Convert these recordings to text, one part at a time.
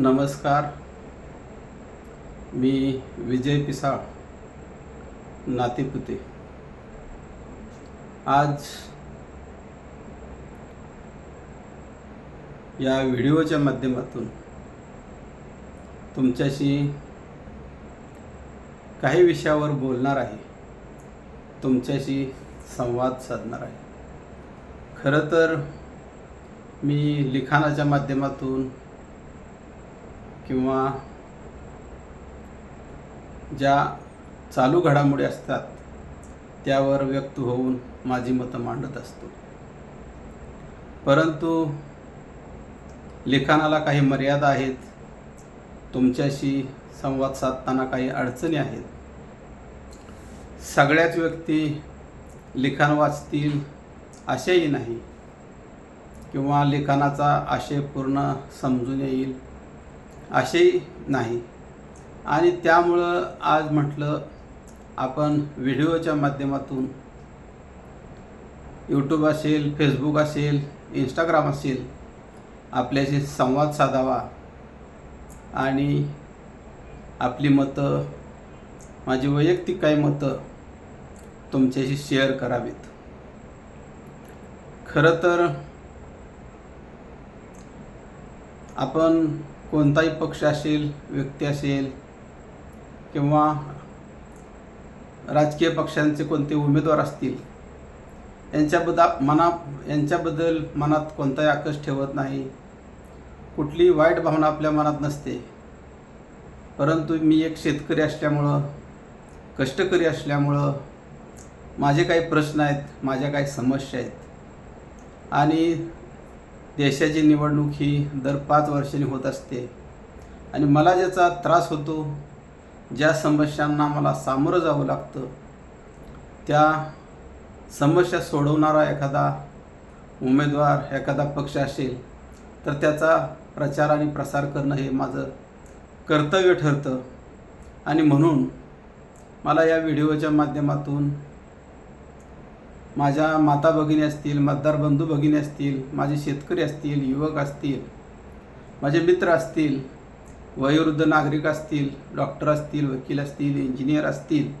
नमस्कार. मी विजय पिसाळ नातेपुते. आज या व्हिडिओच्या माध्यमातून तुमच्याशी काही विषयावर बोलणार आहे. तुमच्याशी संवाद साधणार आहे. खरं तर मी लिखाणाच्या माध्यमातून किंवा ज्या चालू घडामोडी असतात त्यावर व्यक्त होऊन माझी मतं मांडत असतो. परंतु लिखाणाला काही मर्यादा आहेत तुमच्याशी संवाद साधताना काही अडचणी आहेत. सगळ्याच व्यक्ती लिखाण वाचतील असेही नाही किंवा लिखाणाचा आशय पूर्ण समजून येईल असेही नाही. आणि त्यामुळं आज म्हटलं आपण व्हिडिओच्या माध्यमातून यूट्यूब असेल फेसबुक असेल इंस्टाग्राम असेल आपल्याशी संवाद साधावा. आणि आपली मतं माझी वैयक्तिक काही मतं तुमच्याशी शेअर करावीत. खरं तर आपण कोणताही पक्ष असेल व्यक्ती असेल किंवा राजकीय पक्षांचे कोणते उमेदवार असतील यांच्याबद्दल मना यांच्याबद्दल मनात कोणताही आकर्ष ठेवत नाही. कुठली वाईट भावना आपल्या मनात नसते. परंतु मी एक शेतकरी असल्यामुळं कष्टकरी असल्यामुळं माझे काही प्रश्न आहेत माझ्या काही समस्या आहेत. आणि देशाची निवडणूक ही दर पाच वर्षांनी होत असते. आणि मला ज्याचा त्रास होतो ज्या समस्यांना मला सामोरं जावं लागतं त्या समस्या सोडवणारा एखादा उमेदवार एखादा पक्ष असेल तर त्याचा प्रचार आणि प्रसार करणं हे माझं कर्तव्य ठरतं. आणि म्हणून मला या व्हिडिओच्या माध्यमातून माझ्या माता भगिनी असतील मतदार बंधू भगिनी असतील माझे शेतकरी असतील युवक असतील माझे मित्र असतील वयोवृद्ध नागरिक असतील डॉक्टर असतील वकील असतील इंजिनियर असतील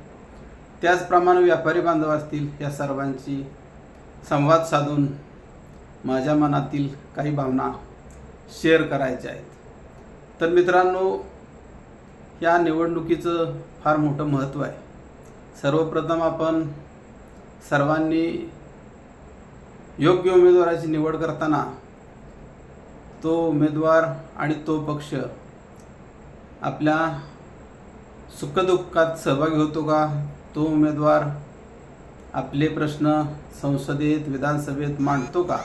त्याचप्रमाणे व्यापारी बांधव असतील या सर्वांची संवाद साधून माझ्या मनातील काही भावना शेअर करायच्या आहेत. तर मित्रांनो या निवडणुकीचं फार मोठं महत्त्व आहे. सर्वप्रथम आपण सर्वांनी योग्य उमेदवाराची निवड करताना तो उमेदवार आणि तो पक्ष आपल्या सुखदुःखात सहभागी होतो का? तो उमेदवार आपले प्रश्न संसदेत विधानसभेत मांडतो का?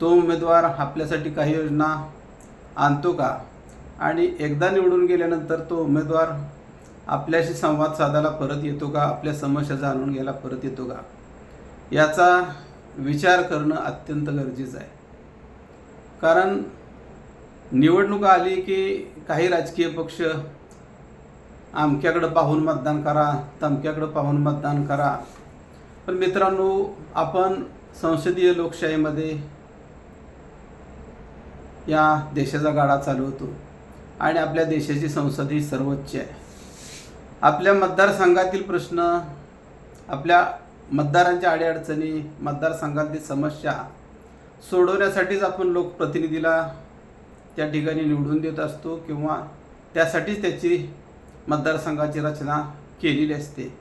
तो उमेदवार आपल्यासाठी काही योजना आणतो का? आणि एकदा निवडून गेल्यानंतर तो उमेदवार आपल्याशी संवाद साधायला परत येतो का? आपल्या समस्या जाणून घ्यायला परत येतो का? याचा विचार करणं अत्यंत गरजेचं आहे. कारण निवडणुका आली की काही राजकीय पक्ष आमक्याकडं पाहून मतदान करा तमक्याकडं पाहून मतदान करा. पण मित्रांनो आपण संसदीय लोकशाहीमध्ये या देशाचा गाडा चालवतो आणि आपल्या देशाची संसद ही सर्वोच्च आहे. आपल्या मतदारसंघातील प्रश्न आपल्या मतदारांच्या अडीअडचणी मतदारसंघातील समस्या सोडवण्यासाठीच आपण लोकप्रतिनिधीला त्या ठिकाणी निवडून देत असतो किंवा त्यासाठीच त्याची मतदारसंघाची रचना केलेली असते.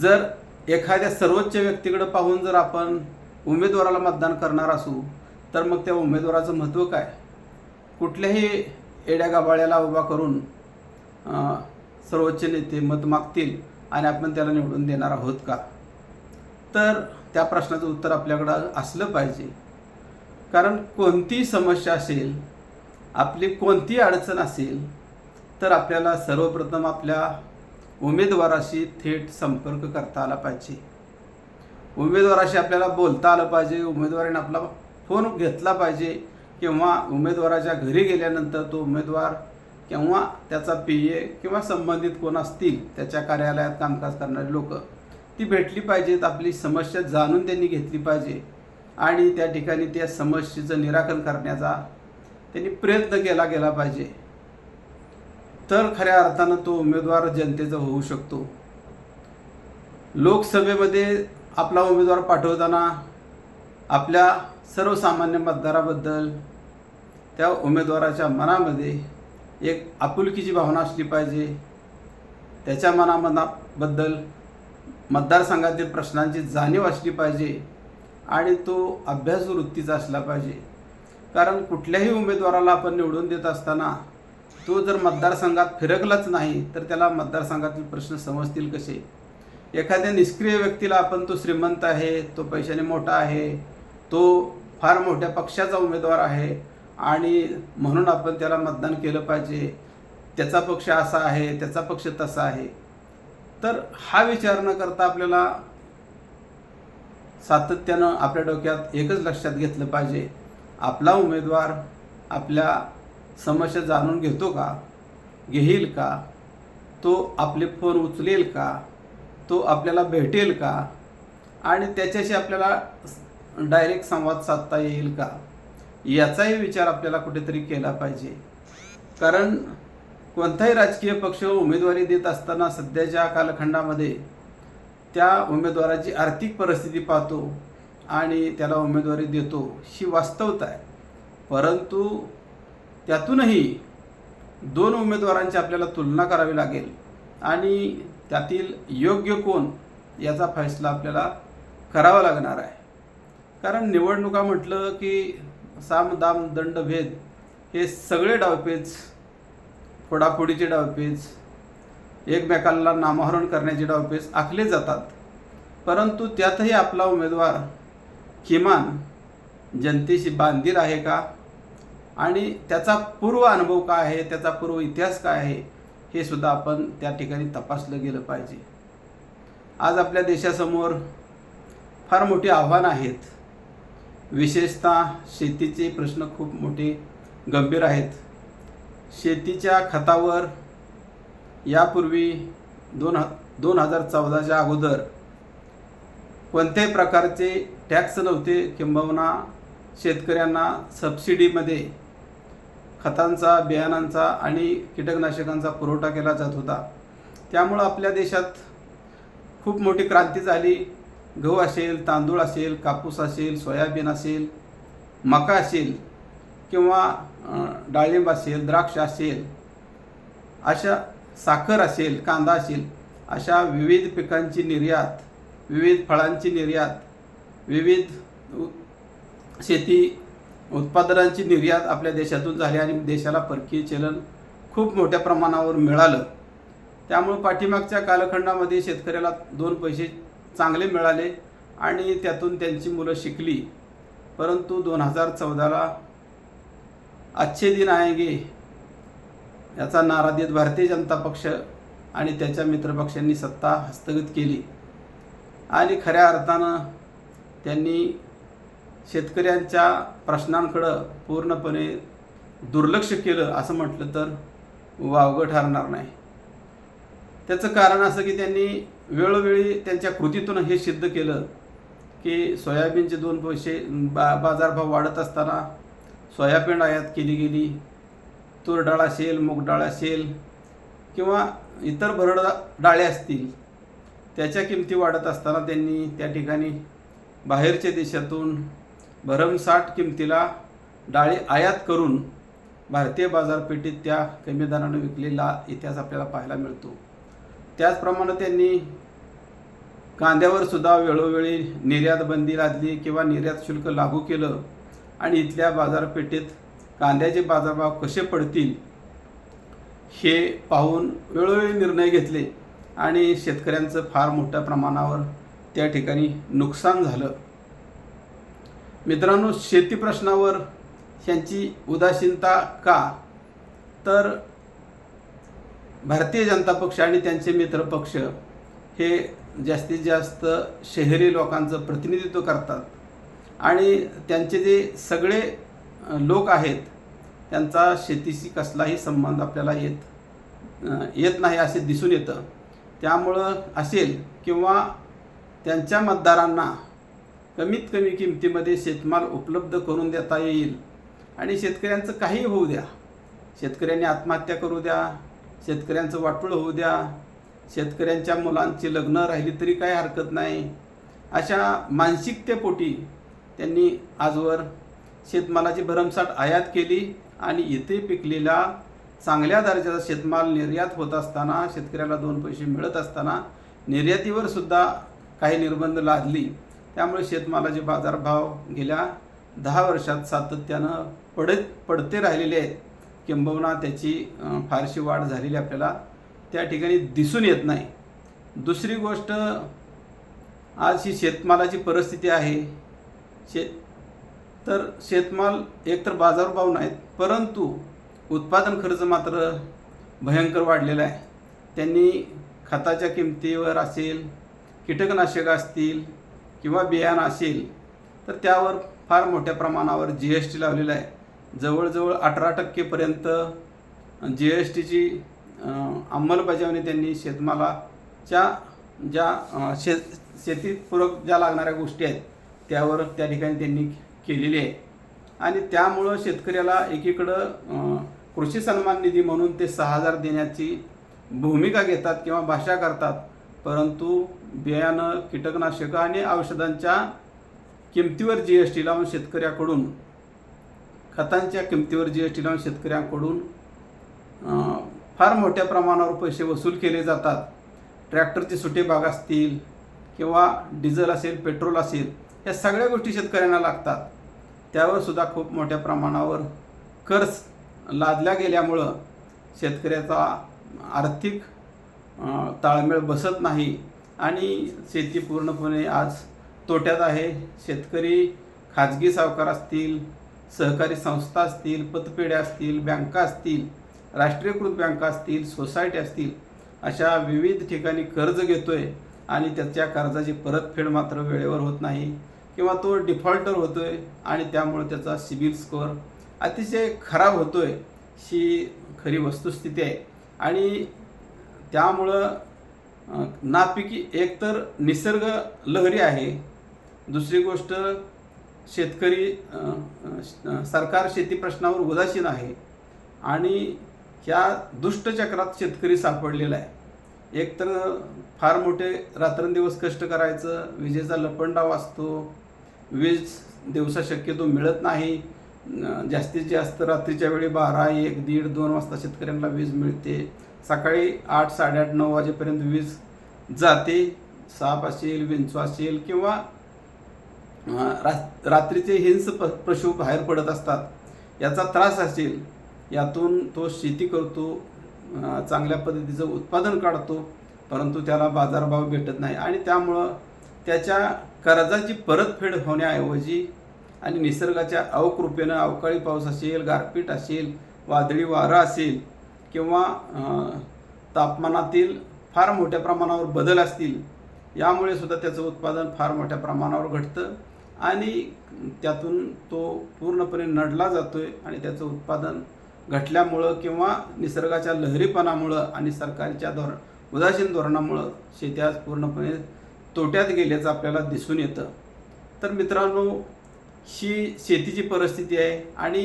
जर एखाद्या सर्वोच्च व्यक्तीकडे पाहून जर आपण उमेदवाराला मतदान करणार असू तर मग त्या उमेदवाराचं महत्त्व काय? कुठल्याही येड्या गाबाळ्याला उभा करून सर्वोच्च नेते मत मागतील आणि आपण त्याला निवडून देणार आहोत का? तर त्या प्रश्नाचं उत्तर आपल्याकडं असलं पाहिजे. कारण कोणतीही समस्या असेल आपली कोणतीही अडचण असेल तर आपल्याला सर्वप्रथम आपल्या उमेदवाराशी थेट संपर्क करता आला पाहिजे. उमेदवाराशी आपल्याला बोलता आलं पाहिजे उमेदवाराने आपला फोन घेतला पाहिजे किंवा उमेदवाराच्या घरी गेल्यानंतर तो उमेदवार किंवा त्याचा पी ए किंवा संबंधित कोण असतील त्याच्या कार्यालयात कामकाज करणारी लोक ती भेटली पाहिजेत आपली समस्या जाणून त्यांनी घेतली पाहिजे. आणि त्या ठिकाणी त्या समस्येचं निराकरण करण्याचा त्यांनी प्रयत्न केला गेला पाहिजे. तर खऱ्या अर्थानं तो उमेदवार जनतेचा होऊ शकतो. लोकसभेमध्ये आपला उमेदवार पाठवताना आपल्या सर्वसामान्य मतदाराबद्दल त्या उमेदवाराच्या मनामध्ये एक आपुलकीची भावना असली पाहिजे. त्याच्या मनामनाबद्दल मतदारसंघातील प्रश्नांची जाणीव असली पाहिजे आणि तो अभ्यास वृत्तीचा असला पाहिजे. कारण कुठल्याही उमेदवाराला आपण निवडून देत असताना तो जर मतदारसंघात फिरकलाच नाही तर त्याला मतदारसंघातील प्रश्न समजतील कसे? एखाद्या निष्क्रिय व्यक्तीला आपण तो श्रीमंत आहे तो पैशाने मोठा आहे तो फार मोठ्या पक्षाचा उमेदवार आहे आणि म्हणून आपण त्याला मतदान केलं पाहिजे. त्याचा पक्ष असा आहे त्याचा पक्ष तसा आहे. तर हा विचार न करता आपल्याला सातत्यानं आपल्या डोक्यात एकच लक्षात घेतलं पाहिजे. आपला उमेदवार आपल्या समस्या जाणून घेतो का? घेईल का? तो आपले फोन उचलेल का? तो आपल्याला भेटेल का? आणि त्याच्याशी आपल्याला डायरेक्ट संवाद साधता येईल का? याचाही विचार आपल्याला कुठेतरी केला पाहिजे. कारण कोणताही राजकीय पक्ष उमेदवारी देत असताना सध्याच्या कालखंडामध्ये त्या उमेदवाराची आर्थिक परिस्थिती पाहतो आणि त्याला उमेदवारी देतो ही वास्तवता आहे. परंतु त्यातूनही दोन उमेदवारांची आपल्याला तुलना करावी लागेल आणि त्यातील योग्य कोण याचा फैसला आपल्याला करावा लागणार आहे. कारण निवडणुका म्हटलं की साम दाम दंड भेद हे सगळे डावपेच फोडाफोडीचे डावपेच एकमेकांना नामहरण करण्याचे डावपेच आखले जातात. परंतु त्यातही आपला उमेदवार किमान जनतेशी बांधील आहे का? आणि त्याचा पूर्व अनुभव काय आहे? त्याचा पूर्व इतिहास काय आहे? हे सुद्धा आपण त्या ठिकाणी तपासलं गेलं पाहिजे. आज आपल्या देशासमोर फार मोठी आव्हानं आहेत. विशेषतः शेतीचे प्रश्न खूप मोठे गंभीर आहेत. शेतीच्या खतावर यापूर्वी दोन ह दोन हजार चौदाच्या अगोदर कोणत्याही प्रकारचे टॅक्स नव्हते किंबहुना शेतकऱ्यांना सबसिडीमध्ये खतांचा बियाणांचा आणि कीटकनाशकांचा पुरवठा केला जात होता. त्यामुळं आपल्या देशात खूप मोठी क्रांती झाली. गहू असेल तांदूळ असेल कापूस असेल सोयाबीन असेल मका असेल किंवा डाळिंब असेल द्राक्ष असेल अशा साखर असेल कांदा असेल अशा विविध पिकांची निर्यात विविध फळांची निर्यात विविध शेती उत्पादनांची निर्यात आपल्या देशातून झाली आणि देशाला परकीय चलन खूप मोठ्या प्रमाणावर मिळालं. त्यामुळे पाठीमागच्या कालखंडामध्ये शेतकऱ्याला दोन पैसे चांगले मिळाले आणि त्यातून त्यांची मुलं शिकली. परंतु दोन हजार चौदाला अच्छे दिन आएंगे याचा नारा देत भारतीय जनता पक्ष आणि त्याच्या मित्रपक्षांनी सत्ता हस्तगत केली. आणि खऱ्या अर्थानं त्यांनी शेतकऱ्यांच्या प्रश्नांकडं पूर्णपणे दुर्लक्ष केलं असं म्हटलं तर वावगं ठरणार नाही. त्याचं कारण असं की त्यांनी वेळोवेळी त्यांच्या कृतीतून हे सिद्ध केलं की सोयाबीनचे दोन पैसे बा बाजारभाव वाढत असताना सोयाबीन आयात केली गेली तूर डाळ असेल मूग डाळ असेल किंवा इतर भरड डाळे असतील त्याच्या किमती वाढत असताना त्यांनी त्या ठिकाणी बाहेरच्या देशातून भरमसाठ किमतीला डाळी आयात करून भारतीय बाजारपेठेत त्या कमी दरानं विकलेला इतिहास आपल्याला पाहायला मिळतो. त्याचप्रमाणे त्यांनी कांद्यावर सुद्धा वेळोवेळी निर्यात बंदी लादली किंवा निर्यात शुल्क लागू केलं. आणि इथल्या बाजारपेठेत कांद्याचे बाजारभाव कसे पडतील हे पाहून वेळोवेळी निर्णय घेतले. आणि शेतकऱ्यांचं फार मोठ्या प्रमाणावर त्या ठिकाणी नुकसान झालं. मित्रांनो शेती प्रश्नावर यांची उदासीनता का? तर भारतीय जनता पक्ष आणि त्यांचे मित्र पक्ष हे जास्तीत जास्त शहरी लोकांचं प्रतिनिधित्व करतात. आणि त्यांचे जे सगळे लोक आहेत त्यांचा शेतीशी कसलाही संबंध आपल्याला येत येत नाही असे दिसून येतं. त्यामुळं असेल किंवा त्यांच्या मतदारांना कमीत कमी किमतीमध्ये शेतमाल उपलब्ध करून देता येईल आणि शेतकऱ्यांचं काही होऊ द्या. शेतकऱ्यांनी आत्महत्या करू द्या शेतकऱ्यांचं वाटोळ होऊ द्या. शेतकऱ्यांच्या मुलांची लग्न राहिली तरी काही हरकत नाही. अशा मानसिकतेपोटी त्यांनी आजवर शेतमालाची भरमसाठ आयात केली आणि इथे पिकलेला चांगल्या दर्जाचा शेतमाल निर्यात होत असताना शेतकऱ्याला दोन पैसे मिळत असताना निर्यातीवर सुद्धा काही निर्बंध लादली. त्यामुळे शेतमालाचे बाजारभाव गेल्या दहा वर्षात सातत्यानं पडत पडते राहिलेले आहेत. किंबहुना त्याची फारशी वाढ झालेली आपल्याला त्या ठिकाणी दिसून येत नाही. दुसरी गोष्ट आज ही शेतमालाची परिस्थिती आहे. शेत तर शेतमाल एकतर बाजारभाव नाहीत परंतु उत्पादन खर्च मात्र भयंकर वाढलेला आहे. त्यांनी खताच्या किमतीवर असेल कीटकनाशक असतील किंवा बियाणं असेल तर त्यावर फार मोठ्या प्रमाणावर जी एस टी लावलेला आहे. जवळजवळ अठरा टक्केपर्यंत जी एस टीची अंमलबजावणी त्यांनी शेतमालाच्या ज्या अं, शेत शेतीपूरक ज्या लागणाऱ्या गोष्टी आहेत त्यावर त्या ठिकाणी त्यांनी केलेली आहे. आणि त्यामुळं शेतकऱ्याला एकीकडं कृषी सन्मान निधी म्हणून ते सहा हजार देण्याची भूमिका घेतात किंवा भाषा करतात परंतु बियाणं कीटकनाशकं आणि औषधांच्या किमतीवर जी एस टी लावून शेतकऱ्याकडून खतांच्या किमतीवर जी एस टी लावून शेतकऱ्यांकडून फार मोठ्या प्रमाणावर पैसे वसूल केले जातात. ट्रॅक्टरचे सुटे भाग असतील किंवा डिझेल असेल पेट्रोल असेल या सगळ्या गोष्टी शेतकऱ्यांना लागतात. त्यावर सुद्धा खूप मोठ्या प्रमाणावर कर्ज लादल्या गेल्यामुळं शेतकऱ्याचा आर्थिक ताळमेळ बसत नाही आणि शेती पूर्णपणे आज तोट्यात आहे. शेतकरी खाजगी सावकार असतील सहकारी संस्था असतील पतपेढ्या असतील बँका असतील राष्ट्रीयकृत बँका असतील सोसायटी असतील अशा विविध ठिकाणी कर्ज घेतोय आणि त्याच्या कर्जाची परतफेड मात्र वेळेवर होत नाही किंवा तो डिफॉल्टर होतोय आणि त्यामुळे त्याचा सिबिल स्कोअर अतिशय खराब होतोय ही खरी वस्तुस्थिती आहे. आणि त्यामुळं नापिकी एकतर निसर्ग लहरी आहे. दुसरी गोष्ट शेतकरी सरकार शेती प्रश्नावर उदासीन आहे आणि ह्या दुष्टचक्रात शेतकरी सापडलेला आहे. एकतर फार मोठे रात्रंदिवस कष्ट करायचं विजेचा लपंडाव असतो वीज दिवसा शक्यतो मिळत नाही जास्तीत जास्त रात्रीच्या वेळी बारा एक दीड दोन वाजता शेतकऱ्यांना वीज मिळते. सकाळी आठ साडेआठ नऊ वाजेपर्यंत वीज जाते. साप असेल विंचू असेल किंवा रा- रात्रीचे हिंस प पशु बाहेर पडत असतात. याचा त्रास असेल यातून तो शेती करतो चांगल्या पद्धतीचं उत्पादन काढतो परंतु त्याला बाजारभाव भेटत नाही. आणि त्यामुळं त्याच्या कर्जाची परतफेड होण्याऐवजी आणि निसर्गाच्या अवकृपेनं अवकाळी पाऊस असेल गारपीट असेल वादळी वारा असेल किंवा तापमानातील फार मोठ्या प्रमाणावर बदल असतील यामुळे सुद्धा त्याचं उत्पादन फार मोठ्या प्रमाणावर घटतं. आणि त्यातून तो पूर्णपणे नडला जातो आहे आणि त्याचं उत्पादन घटल्यामुळं किंवा निसर्गाच्या लहरीपणामुळं आणि सरकारच्या धोरण उदासीन धोरणामुळं शेती आज पूर्णपणे तोट्यात गेल्याचं आपल्याला दिसून येतं. तर मित्रांनो ही शेतीची परिस्थिती आहे आणि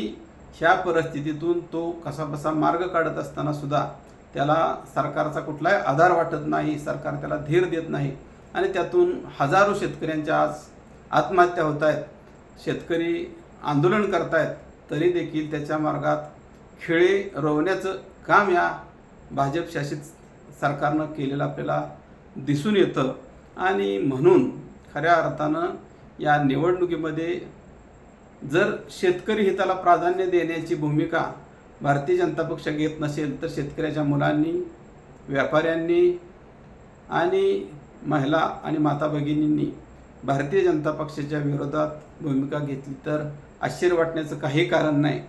ह्या परिस्थितीतून तो कसाबसा मार्ग काढत असताना सुद्धा त्याला सरकारचा कुठलाही आधार वाटत नाही सरकार त्याला धीर देत नाही आणि त्यातून हजारो शेतकऱ्यांच्या आज आत्महत्या होत आहेत शेतकरी आंदोलन करत आहेत तरी देखील त्याच्या मार्गात खेळे रोवण्याचं काम या भाजप शासित सरकारनं केलेलं आपल्याला दिसून येतं. आणि म्हणून खऱ्या अर्थानं या निवडणुकीमध्ये जर शेतकरी हिताला प्राधान्य देण्याची भूमिका भारतीय जनता पक्ष घेत नसेल तर शेतकऱ्याच्या मुलांनी व्यापाऱ्यांनी आणि महिला आणि माता भगिनींनी भारतीय जनता पक्षाच्या विरोधात भूमिका घेतली तर आश्चर्य वाटण्याचं काही कारण नाही.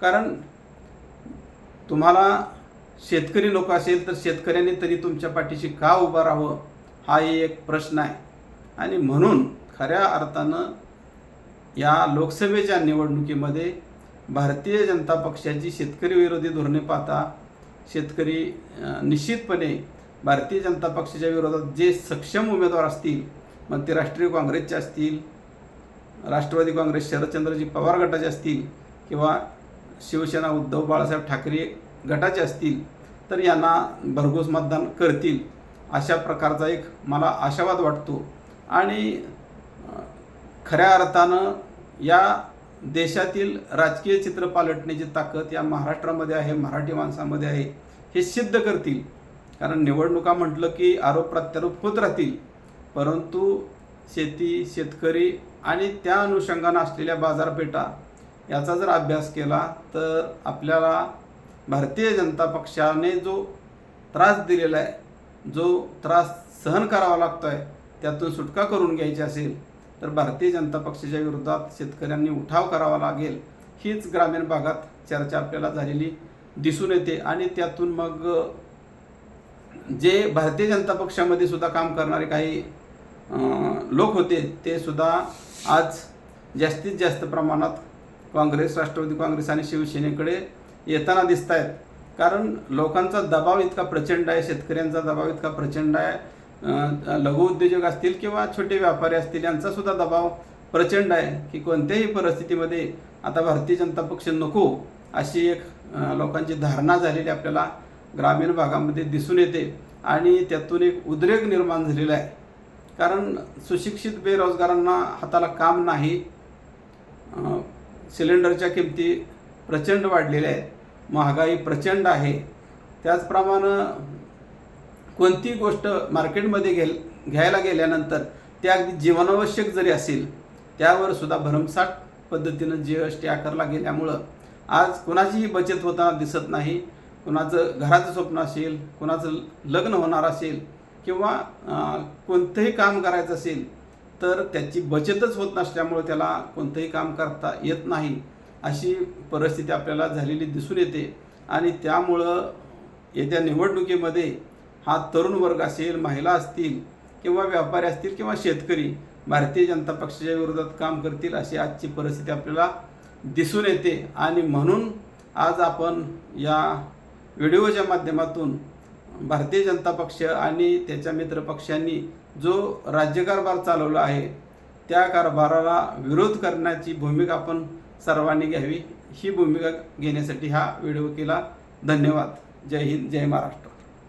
कारण तुम्हाला शेतकरी लोक असेल तर शेतकऱ्यांनी तरी तुमच्या पाठीशी का उभं राहावं? हाही एक प्रश्न आहे. आणि म्हणून खऱ्या अर्थानं या लोकसभेच्या निवडणुकीमध्ये भारतीय जनता पक्षाची शेतकरी विरोधी धोरणे पाहता शेतकरी निश्चितपणे भारतीय जनता पक्षाच्या विरोधात जे सक्षम उमेदवार असतील मग ते राष्ट्रीय काँग्रेसचे असतील राष्ट्रवादी काँग्रेस शरदचंद्रजी पवार गटाचे असतील किंवा शिवसेना उद्धव बाळासाहेब ठाकरे गटाचे असतील तर यांना भरघोस मतदान करतील अशा प्रकारचा एक मला आशावाद वाटतो. आणि खऱ्या अर्थानं या देशातील राजकीय चित्र पालटण्याची ताकद या महाराष्ट्रामध्ये आहे मराठी माणसामध्ये आहे हे सिद्ध करतील. कारण निवडणुका म्हटलं की आरोप प्रत्यारोप होत राहतील. परंतु शेती शेतकरी आणि त्या अनुषंगानं असलेल्या बाजारपेठा याचा जर अभ्यास केला तर आपल्याला भारतीय जनता पक्षाने जो त्रास दिलेला आहे जो त्रास सहन करावा लागतो आहे त्यातून सुटका करून घ्यायची असेल तर भारतीय जनता पक्षाच्या विरोधात शेतकऱ्यांनी उठाव करावा लागेल हीच ग्रामीण भागात चर्चा आपल्याला झालेली दिसून येते. आणि त्यातून मग जे भारतीय जनता पक्षामध्ये सुद्धा काम करणारे काही लोक होते ते सुद्धा आज जास्तीत जास्त प्रमाणात काँग्रेस राष्ट्रवादी काँग्रेस आणि शिवसेनेकडे येताना दिसत आहेत कारण लोकांचा दबाव इतका प्रचंड आहे शेतकऱ्यांचा दबाव इतका प्रचंड आहे. लघु उद्योजक असतील किंवा छोटे व्यापारी असतील यांचासुद्धा दबाव प्रचंड आहे की कोणत्याही परिस्थितीमध्ये आता भारतीय जनता पक्ष नको अशी एक लोकांची धारणा झालेली आपल्याला ग्रामीण भागामध्ये दिसून येते. आणि त्यातून एक उद्रेक निर्माण झालेला आहे. कारण सुशिक्षित बेरोजगारांना हाताला काम नाही सिलेंडरच्या किमती प्रचंड वाढलेल्या आहेत महागाई प्रचंड आहे. त्याचप्रमाणे कोणती गोष्ट मार्केटमध्ये घे घ्यायला गेल्यानंतर ते अगदी जीवनावश्यक जरी असेल त्यावर सुद्धा भरमसाठ पद्धतीनं जी एस टी आकारला गेल्यामुळं आज कुणाचीही बचत होताना दिसत नाही. कुणाचं घराचं स्वप्न असेल कुणाचं लग्न होणार असेल किंवा कोणतंही काम करायचं असेल तर त्याची बचतच होत नसल्यामुळे त्याला कोणतंही काम करता येत नाही अशी परिस्थिती आपल्याला झालेली दिसून येते. आणि त्यामुळं येत्या निवडणुकीमध्ये हा तरुण वर्ग असेल महिला असतील किंवा व्यापारी असतील किंवा शेतकरी भारतीय जनता पक्षाच्या विरोधात काम करतील अशी आजची परिस्थिती आपल्याला दिसून येते. आणि म्हणून आज आपण या व्हिडिओच्या माध्यमातून भारतीय जनता पक्ष आणि त्याच्या मित्र पक्षांनी जो राज्यकारभार चालवला आहे त्या कारभाराला विरोध करण्याची भूमिका आपण सर्वांनी घ्यावी. ही भूमिका घेण्यासाठी हा व्हिडिओ केला. धन्यवाद. जय हिंद जय महाराष्ट्र.